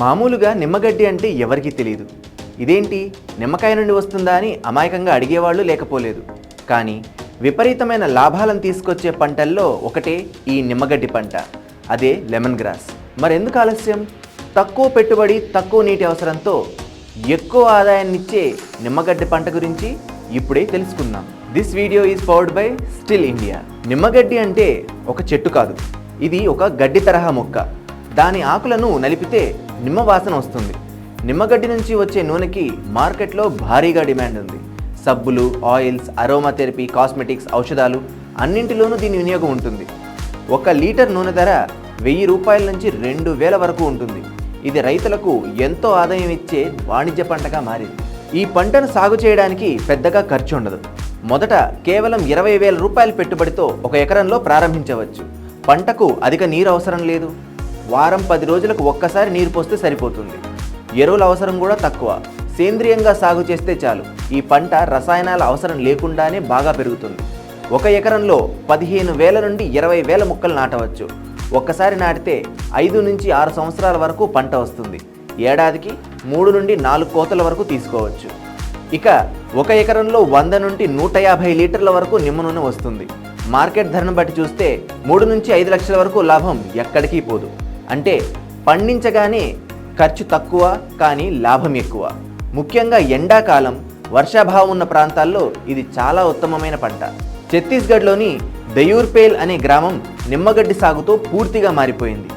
మామూలుగా నిమ్మగడ్డి అంటే ఎవరికీ తెలియదు ఇదేంటి? నిమ్మకాయ నుండి వస్తుందా అని అమాయకంగా అడిగేవాళ్ళు లేకపోలేదు. కానీ విపరీతమైన లాభాలను తీసుకొచ్చే పంటల్లో ఒకటే ఈ నిమ్మగడ్డి పంట. అదే లెమన్ గ్రాస్. మరెందుకు ఆలస్యం? తక్కువ పెట్టుబడి తక్కువ నీటి అవసరంతో ఎక్కువ ఆదాయాన్నిచ్చే నిమ్మగడ్డి పంట గురించి ఇప్పుడే తెలుసుకుందాం. This video is powered by still India నిమ్మగడ్డి అంటే ఒక చెట్టు కాదు. ఇది ఒక గడ్డి తరహా మొక్క. దాని ఆకులను నలిపితే నిమ్మ వాసన వస్తుంది. నిమ్మగడ్డి నుంచి వచ్చే నూనెకి మార్కెట్లో భారీగా డిమాండ్ ఉంది. సబ్బులు ఆయిల్స్ అరోమా థెరపీ కాస్మెటిక్స్ ఔషధాలు అన్నింటిలోనూ దీని వినియోగం ఉంటుంది. ఒక లీటర్ నూనె ధర వెయ్యి రూపాయల నుంచి రెండు వేల వరకు ఉంటుంది. ఇది రైతులకు ఎంతో ఆదాయం ఇచ్చే వాణిజ్య పంటగా మారింది. ఈ పంటను సాగు చేయడానికి పెద్దగా ఖర్చు ఉండదు. మొదట కేవలం ఇరవై వేల రూపాయల పెట్టుబడితో ఒక ఎకరంలో ప్రారంభించవచ్చు. పంటకు అధిక నీరు అవసరం లేదు. వారం పది రోజులకు ఒక్కసారి నీరు పోస్తే సరిపోతుంది. ఎరువుల అవసరం కూడా తక్కువ. సేంద్రియంగా సాగు చేస్తే చాలు. ఈ పంట రసాయనాల అవసరం లేకుండానే బాగా పెరుగుతుంది. ఒక ఎకరంలో పదిహేను వేల నుండి ఇరవై వేల మొక్కలు నాటవచ్చు. ఒక్కసారి నాటితే ఐదు నుంచి ఆరు సంవత్సరాల వరకు పంట వస్తుంది. ఏడాదికి మూడు నుండి నాలుగు కోతల వరకు తీసుకోవచ్చు. ఇక ఒక ఎకరంలో వంద నుండి నూట యాభై లీటర్ల వరకు నిమ్మ నూనె వస్తుంది. మార్కెట్ ధరను బట్టి చూస్తే మూడు నుంచి ఐదు లక్షల వరకు లాభం ఎక్కడికి పోదు. అంటే పండించగానే ఖర్చు తక్కువ కానీ లాభం ఎక్కువ. ముఖ్యంగా ఎండాకాలం వర్షాభావం ఉన్న ప్రాంతాల్లో ఇది చాలా ఉత్తమమైన పంట. ఛత్తీస్గఢ్లోని దయూర్పేల్ అనే గ్రామం నిమ్మగడ్డి సాగుతో పూర్తిగా మారిపోయింది.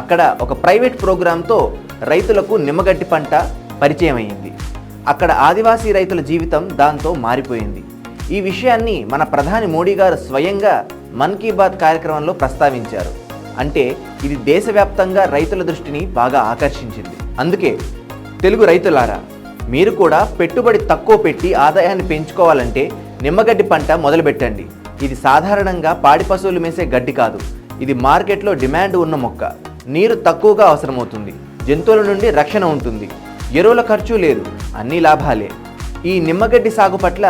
అక్కడ ఒక ప్రైవేట్ ప్రోగ్రాంతో రైతులకు నిమ్మగడ్డి పంట పరిచయం అయింది అక్కడ ఆదివాసీ రైతుల జీవితం దాంతో మారిపోయింది. ఈ విషయాన్ని మన ప్రధాని మోడీ గారు స్వయంగా మన్ కీ బాత్ కార్యక్రమంలో ప్రస్తావించారు. అంటే ఇది దేశవ్యాప్తంగా రైతుల దృష్టిని బాగా ఆకర్షించింది. అందుకే తెలుగు రైతులారా మీరు కూడా పెట్టుబడి తక్కువ పెట్టి ఆదాయాన్ని పెంచుకోవాలంటే నిమ్మగడ్డి పంట మొదలుపెట్టండి. ఇది సాధారణంగా పాడి పశువులు మేసే గడ్డి కాదు. ఇది మార్కెట్లో డిమాండ్ ఉన్న మొక్క. నీరు తక్కువగా అవసరమవుతుంది. జంతువుల నుండి రక్షణ ఉంటుంది. ఎరువుల ఖర్చు లేదు. అన్ని లాభాలే. ఈ నిమ్మగడ్డి సాగు పట్ల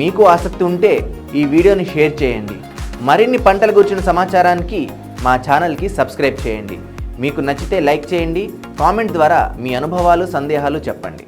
మీకు ఆసక్తి ఉంటే ఈ వీడియోని షేర్ చేయండి. మరిన్ని పంటల గురించిన సమాచారానికి మా ఛానల్కి సబ్స్క్రైబ్ చేయండి. మీకు నచ్చితే లైక్ చేయండి. కామెంట్ ద్వారా మీ అనుభవాలు సందేహాలు చెప్పండి.